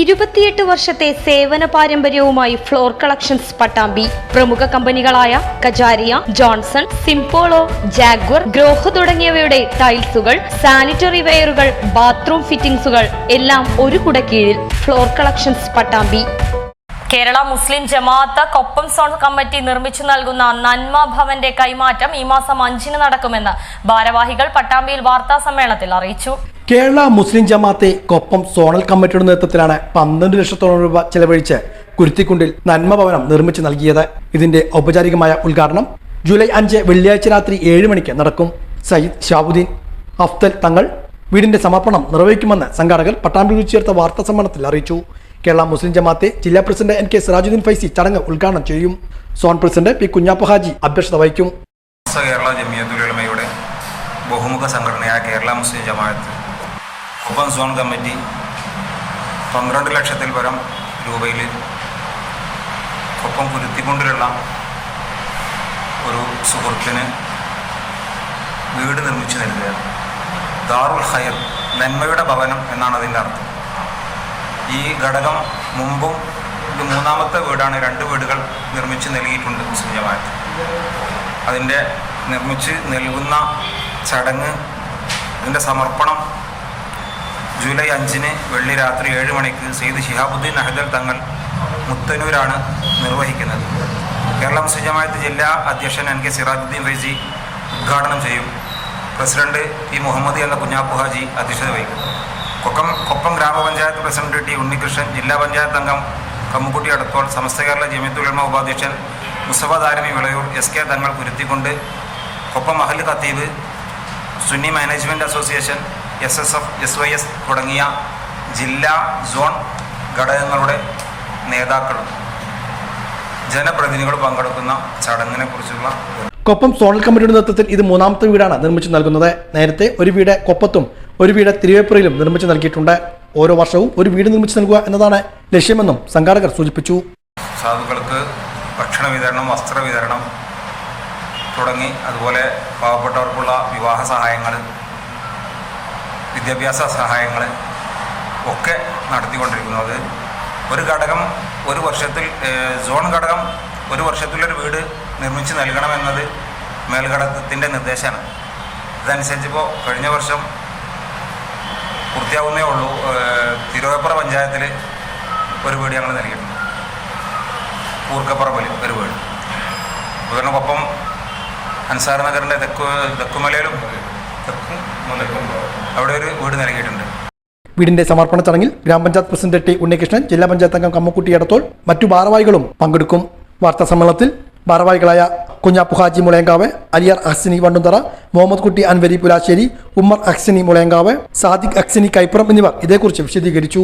ഇരുപത്തിയെട്ട് വർഷത്തെ സേവന പാരമ്പര്യവുമായി ഫ്ലോർ കളക്ഷൻസ് പട്ടാമ്പി. പ്രമുഖ കമ്പനികളായ Kajaria Johnson Simpolo Jaguar Grohe തുടങ്ങിയവയുടെ ടൈൽസുകൾ സാനിറ്ററി വെയറുകൾ ബാത്റൂം ഫിറ്റിംഗ്സുകൾ എല്ലാം ഒരു കുടക്കീഴിൽ floor collections Pattambi. Kerala Muslim Jamaat Koppam zone committee നിർമ്മിച്ചു നൽകുന്ന നന്മ ഭവന്റെ കൈമാറ്റം ഈ മാസം അഞ്ചിന് നടക്കുമെന്ന് ഭാരവാഹികൾ പട്ടാമ്പിയിൽ വാർത്താ സമ്മേളനത്തിൽ അറിയിച്ചു. കേരള മുസ്ലിം ജമാഅത്തെ കൊപ്പം സോണൽ കമ്മിറ്റിയുടെ നേതൃത്വത്തിലാണ് പന്ത്രണ്ട് ലക്ഷത്തോളം രൂപ ചെലവഴിച്ച് കുരുത്തിക്കുണ്ടിൽ നന്മഭവനം നിർമ്മിച്ച് നൽകിയത്. ഇതിന്റെ ഔപചാരികമായ ഉദ്ഘാടനം ജൂലൈ അഞ്ച് വെള്ളിയാഴ്ച രാത്രി ഏഴ് മണിക്ക് നടക്കും. സയ്യിദ് ഷാബുദ്ദീൻ അഫ്തൽ തങ്ങൾ വീടിന്റെ സമർപ്പണം നിർവഹിക്കുമെന്ന് സംഘാടകർ പട്ടാമ്പിയിൽ ചേർത്ത വാർത്താ സമ്മേളനത്തിൽ അറിയിച്ചു. കേരള മുസ്ലിം ജമാഅത്തെ ജില്ലാ president N K Sirajuddeen Faizy ചടങ്ങ് ഉദ്ഘാടനം ചെയ്യും. Zone president P Kunhappa Haji അധ്യക്ഷത വഹിക്കും. കേരള ബഹുമുഖ സംഘടനയായ കേരള മുസ്ലിം ജമാഅത്ത് ഒപ്പം സോൺ കമ്മിറ്റി പന്ത്രണ്ട് ലക്ഷത്തിൽ പരം രൂപയിൽ ഒപ്പം കുരുത്തിക്കൊണ്ടിലുള്ള ഒരു സുഹൃത്തിന് വീട് നിർമ്മിച്ചു നൽകുകയാണ് ദാറുൽ ഹയർ നന്മയുടെ ഭവനം എന്നാണ് അതിന്റെ അർത്ഥം. ഈ ഘടകം മുമ്പും ഇത് മൂന്നാമത്തെ വീടാണ് രണ്ട് വീടുകൾ നിർമ്മിച്ച് നൽകിയിട്ടുണ്ട് മുസ്ലിം അതിന്റെ നിർമ്മിച്ച് നൽകുന്ന ചടങ്ങ് അതിന്റെ സമർപ്പണം ജൂലൈ അഞ്ചിന് വെള്ളി രാത്രി ഏഴ് മണിക്ക് സെയ്ദ് ഷിഹാബുദ്ദീൻ അഹദൽ തങ്ങൾ മുത്തനൂരാണ് നിർവഹിക്കുന്നത്. കേരള മുസ്ലിം ജമാഅത്ത് ജില്ലാ അധ്യക്ഷൻ എൻ കെ സിറാജുദ്ദീൻ ഫൈസി ഉദ്ഘാടനം ചെയ്യും. പ്രസിഡന്റ് പി മുഹമ്മദ് എന്ന കുഞ്ഞാപ്പു ഹാജി അധ്യക്ഷത വഹിക്കും. കൊക്കം കൊപ്പം ഗ്രാമപഞ്ചായത്ത് പ്രസിഡന്റ് ടി ഉണ്ണികൃഷ്ണൻ ജില്ലാ പഞ്ചായത്ത് അംഗം കമ്മുക്കുട്ടി അടത്തോൾ സമസ്ത കേരള ജമിയത്തുലമ ഉപാധ്യക്ഷൻ മുസഫ ദാരമി വിളയൂർ എസ് കെ തങ്ങൾ കുരുത്തിക്കൊണ്ട് കൊപ്പം അഹൽ ഖത്തീബ് Sunni management association S S F S Y S തുടങ്ങിയ ജില്ലാ സോൺ ഘടകങ്ങളുടെ നേതാക്കളും ജനപ്രതിനിധികൾ പങ്കെടുക്കുന്ന ചടങ്ങിനെ കുറിച്ചുള്ള കൊപ്പം സോണൽ കമ്മിറ്റിയുടെ നേതൃത്വത്തിൽ ഇത് മൂന്നാമത്തെ വീടാണ് നിർമ്മിച്ചു നൽകുന്നത്. നേരത്തെ ഒരു വീട് കൊപ്പത്തും ഒരു വീട് തിരുവേപ്പുറയിലും നിർമ്മിച്ചു നൽകിയിട്ടുണ്ട്. ഓരോ വർഷവും ഒരു വീട് നിർമ്മിച്ചു നൽകുക എന്നതാണ് ലക്ഷ്യമെന്നും സംഘാടകർ സൂചിപ്പിച്ചു. സാധുക്കൾക്ക് ഭക്ഷണ വിതരണം വസ്ത്ര വിതരണം തുടങ്ങി അതുപോലെ പാവപ്പെട്ടവർക്കുള്ള വിവാഹ സഹായങ്ങൾ വിദ്യാഭ്യാസ സഹായങ്ങൾ ഒക്കെ നടത്തിക്കൊണ്ടിരിക്കുന്നു. ഒരു ഘടകം ഒരു വർഷത്തിൽ സോൺ ഘടകം ഒരു വർഷത്തിലൊരു വീട് നിർമ്മിച്ച് നൽകണമെന്നത് മേൽഘടകത്തിന്റെ നിർദ്ദേശമാണ്. ഇതനുസരിച്ച് ഇപ്പോൾ കഴിഞ്ഞ വർഷം പൂർത്തിയാവുന്നേ ഉള്ളൂ. തിരുവപ്പുറ പഞ്ചായത്തിൽ ഒരു വീട് ഞങ്ങൾ നൽകിയിട്ടുണ്ട്. കൂർക്കപ്പുറമ്പിൽ ഒരു വീട്. അതുപോലെ ഒപ്പം അൻസാർ നഗറിന്റെ തെക്കു തെക്കുമലയിലും തെക്കും മുലക്കും അവിടെ ഒരു വീട് നൽകിയിട്ടുണ്ട് വീടിന്റെ സമർപ്പണ ചടങ്ങിൽ ഗ്രാമപഞ്ചായത്ത് പ്രസിഡന്റ് ടി ഉണ്ണികൃഷ്ണൻ ജില്ലാ പഞ്ചായത്ത് അംഗം കമ്മക്കുട്ടി എടത്തോൾ മറ്റു ഭാരവാഹികളും പങ്കെടുക്കും. വാർത്താ സമ്മേളനത്തിൽ ഭാരവാഹികളായ കുഞ്ഞാപ്പു ഹാജി മുളയങ്കാവ് അലിയർ അഹ്സിനി വണ്ടുന്തറ മുഹമ്മദ് കുട്ടി അൻവരി പുലാശ്ശേരി ഉമ്മർ അഹ്സിനി മുളയങ്കാവ് സാദിഖ് അഹ്സിനി കൈപ്പുറം എന്നിവർ ഇതേക്കുറിച്ച് വിശദീകരിച്ചു.